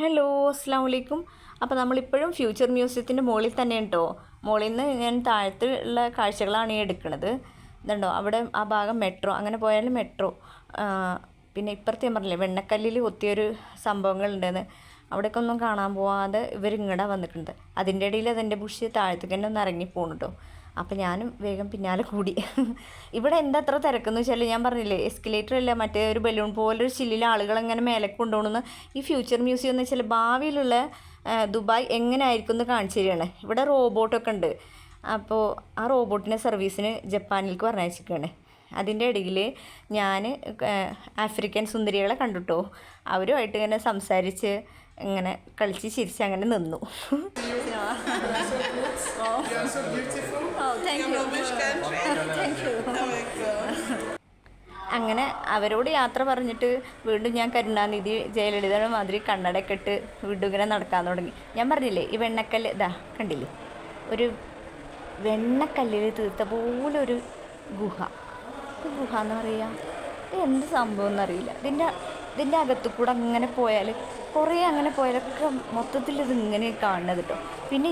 Hello അസ്സാം വലൈക്കും അപ്പോൾ നമ്മളിപ്പോഴും ഫ്യൂച്ചർ മ്യൂസിയത്തിന്റെ മുകളിൽ തന്നെ കേട്ടോ മുകളിൽ നിന്ന് ഞാൻ താഴത്ത് ഉള്ള കാഴ്ചകളാണ് ഈ എടുക്കുന്നത്. ഇതുണ്ടോ? അവിടെ ആ ഭാഗം മെട്രോ അങ്ങനെ പോയാലും മെട്രോ പിന്നെ ഇപ്പുറത്ത് ഞാൻ പറഞ്ഞില്ലേ വെണ്ണക്കല്ലിൽ ഒത്തിയൊരു സംഭവങ്ങളുണ്ടെന്ന്. അവിടേക്ക് ഒന്നും കാണാൻ പോവാതെ ഇവർ ഇങ്ങടെ വന്നിട്ടുണ്ട്. അതിന്റെ ഇടയിൽ അതിന്റെ ബുഷ് താഴത്തേക്ക് തന്നെ ഒന്ന് ഇറങ്ങി പോകണം കേട്ടോ അപ്പം ഞാനും വേഗം പിന്നാലെ കൂടി. ഇവിടെ എന്താ അത്ര തിരക്കെന്ന് വെച്ചാൽ ഞാൻ പറഞ്ഞില്ലേ എസ്കലേറ്റർ അല്ല മറ്റേ ഒരു ബലൂൺ പോലൊരു ചില്ലിൽ ആളുകൾ എങ്ങനെ മേലെ കൊണ്ടുപോകണമെന്ന് ഈ ഫ്യൂച്ചർ മ്യൂസിയം എന്ന് വെച്ചാൽ ഭാവിയിലുള്ള ദുബായ് എങ്ങനെ ആയിരിക്കും എന്ന് കാണിച്ചു തരികയാണ്. ഇവിടെ റോബോട്ടൊക്കെ ഉണ്ട്. അപ്പോൾ ആ റോബോട്ടിനെ സർവീസിന് ജപ്പാനിലേക്ക് പറഞ്ഞയച്ചിരിക്കുകയാണ്. അതിന്റെ ഇടയിൽ ഞാൻ ആഫ്രിക്കൻ സുന്ദരികളെ കണ്ടുട്ടോ? അവരുമായിട്ട് ഇങ്ങനെ സംസാരിച്ച് ഇങ്ങനെ കളിച്ച് ചിരിച്ച് അങ്ങനെ നിന്നു. You're so beautiful. Thank From you. which country? Thank you. My god. അങ്ങനെ അവരോട് യാത്ര പറഞ്ഞിട്ട് വീണ്ടും ഞാൻ കരുണാനിധി ജയലളിതയുടെ മാതിരി കണ്ണടയൊക്കെ ഇട്ട് വീണ്ടും ഇങ്ങനെ നടക്കാൻ തുടങ്ങി ഞാൻ പറഞ്ഞില്ലേ ഈ വെണ്ണക്കല്ല് ഇതാ കണ്ടില്ലേ ഒരു വെണ്ണക്കല്ലിൽ തീർത്ത പോലെ ഒരു ഗുഹ ഗുഹ എന്ന് പറയുക ഇത് എന്ത് സംഭവം എന്നറിയില്ല ഇതിന്റെ ഇതിന്റെ അകത്തു കൂടെ അങ്ങനെ പോയാൽ കുറേ അങ്ങനെ പോയതൊക്കെ മൊത്തത്തിൽ ഇത് ഇങ്ങനെ കാണുന്നത് കേട്ടോ പിന്നെ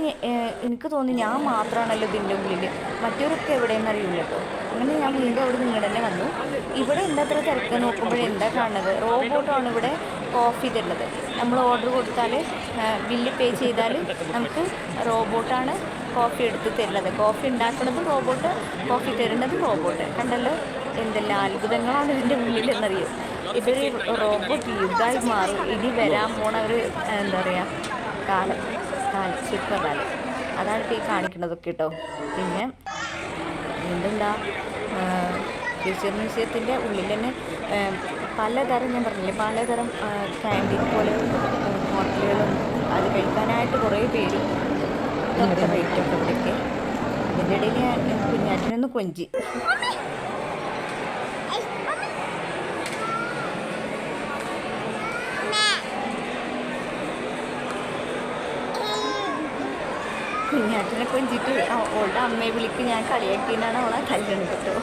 എനിക്ക് തോന്നി ഞാൻ മാത്രമാണല്ലോ ഇതിന്റെ ഉള്ളിൽ മറ്റവരൊക്കെ എവിടെയെന്ന് അറിയില്ല കേട്ടോ അങ്ങനെ ഞാൻ വീണ്ടും അവിടെ നിങ്ങൾ തന്നെ വന്നു. ഇവിടെ എന്താ അത്ര തിരക്ക് നോക്കുമ്പോഴേ എന്താ കാണുന്നത്? റോബോട്ടാണ് ഇവിടെ കോഫി തരുന്നത് നമ്മൾ ഓർഡർ കൊടുത്താൽ ബില്ല് പേ ചെയ്താൽ നമുക്ക് റോബോട്ടാണ് കോഫി എടുത്ത് തരുന്നത്. കോഫി ഉണ്ടാക്കുന്നതും റോബോട്ട് കോഫി തരുന്നതും റോബോട്ട്. കണ്ടല്ലോ എന്തെല്ലാം അത്ഭുതങ്ങളാണ് ഇതിന്റെ ഉള്ളിൽ എന്നറിയോ ഇതൊരു റോബോട്ട് യുഗമായി മാറും. ഇനി വരാൻ പോണ ഒരു എന്താ പറയുക കാലം കാലം ശില്പകാലം. അതാണ് ഈ കാണിക്കുന്നതൊക്കെ കേട്ടോ പിന്നെ എന്തെന്താ ഫ്യൂച്ചർ മ്യൂസിയത്തിന്റെ ഉള്ളിൽ തന്നെ പലതരം ഞാൻ പറഞ്ഞില്ലേ പലതരം ക്യാന്റീൻ പോലെ ഹോട്ടലുകളും അത് കഴിക്കാനായിട്ട് കുറേ പേര് ഇതൊക്കെ റേറ്റ് ഒക്കെ ഇവിടെയൊക്കെ ഇതിന്റെ ഇടയിൽ ഞാൻ കുഞ്ഞാറ്റിനൊന്ന് കൊഞ്ചി. കുഞ്ഞാറ്റിനെ കൊഞ്ചിട്ട് ഓളുടെ അമ്മയെ വിളിക്ക് ഞാൻ കളിയാക്കിയാണ് അവളെ കല്യാണം കേട്ടോ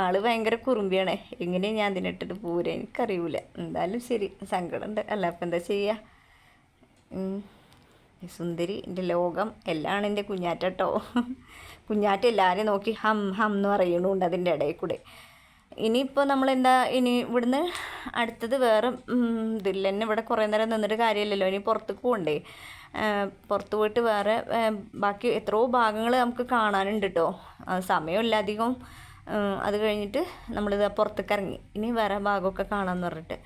ആൾ ഭയങ്കര കുറുമ്പിയാണ്. എങ്ങനെയാണ് ഞാൻ അതിനിട്ടിട്ട് പോരാ? എനിക്കറിയൂല. എന്തായാലും ശരി സങ്കടമുണ്ട്. അല്ല അപ്പം എന്താ ചെയ്യുക സുന്ദരി എന്റെ ലോകം എല്ലാം എന്റെ കുഞ്ഞാറ്റോ കുഞ്ഞാറ്റ എല്ലാവരെയും നോക്കി ഹം ഹം എന്ന് പറയണുണ്ട് അതിന്റെ ഇടയിൽ കൂടെ. ഇനിയിപ്പോൾ നമ്മളെന്താ ഇനി ഇവിടുന്ന് അടുത്തത് വേറെ ഇതില്ല തന്നെ ഇവിടെ കുറേ നേരം നിന്നിട്ട് കാര്യമില്ലല്ലോ. ഇനി പുറത്തേക്ക് പോകണ്ടേ പുറത്ത് പോയിട്ട് വേറെ ബാക്കി എത്രയോ ഭാഗങ്ങൾ നമുക്ക് കാണാനുണ്ട് കേട്ടോ സമയമില്ല അധികം. അത് കഴിഞ്ഞിട്ട് നമ്മളിത് പുറത്തേക്ക് ഇറങ്ങി. ഇനി വേറെ ഭാഗമൊക്കെ കാണാമെന്ന് പറഞ്ഞിട്ട്.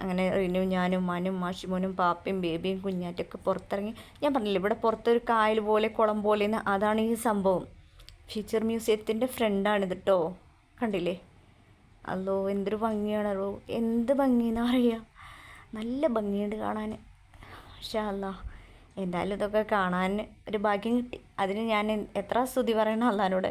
അങ്ങനെ റിനും ഞാനും മാനും മാഷിമോനും പാപ്പയും ബേബിയും കുഞ്ഞാറ്റൊക്കെ പുറത്തിറങ്ങി. ഞാൻ പറഞ്ഞില്ല ഇവിടെ പുറത്തൊരു കായൽ പോലെ കുളം പോലെ അതാണ് ഈ സംഭവം. ഫ്യൂച്ചർ മ്യൂസിയത്തിന്റെ ഫ്രണ്ടാണിത് കേട്ടോ കണ്ടില്ലേ? അല്ലോ എന്തൊരു ഭംഗിയാണല്ലോ എന്ത് ഭംഗിയെന്ന് പറയുക നല്ല ഭംഗിയുണ്ട് കാണാൻ. പക്ഷേ അല്ല എന്തായാലും ഇതൊക്കെ കാണാൻ ഒരു ഭാഗ്യം കിട്ടി. അതിന് ഞാൻ എത്ര സ്തുതി പറയണം അള്ളഹാനോട്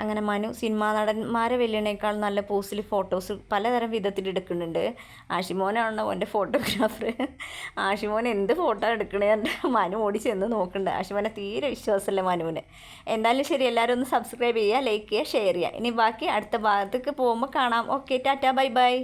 അങ്ങനെ മനു സിനിമാ നടന്മാരെ വെല്ലുന്നേക്കാൾ നല്ല പോസിൽ ഫോട്ടോസ് പലതരം വിധത്തിൽ എടുക്കുന്നുണ്ട്. ആഷിമോനാണോ എന്റെ ഫോട്ടോഗ്രാഫർ ആഷിമോൻ എന്ത് ഫോട്ടോ എടുക്കണേ മനു ഓടി ചെന്ന് നോക്കുന്നുണ്ട്. ആഷിമോനെ തീരെ വിശ്വാസമല്ല മനുവിന്. എന്തായാലും ശരി എല്ലാവരും ഒന്ന് സബ്സ്ക്രൈബ് ചെയ്യുക ലൈക്ക് ചെയ്യുക ഷെയർ ചെയ്യുക. ഇനി ബാക്കി അടുത്ത ഭാഗത്തേക്ക് പോകുമ്പോൾ കാണാം. Okay tata bye bye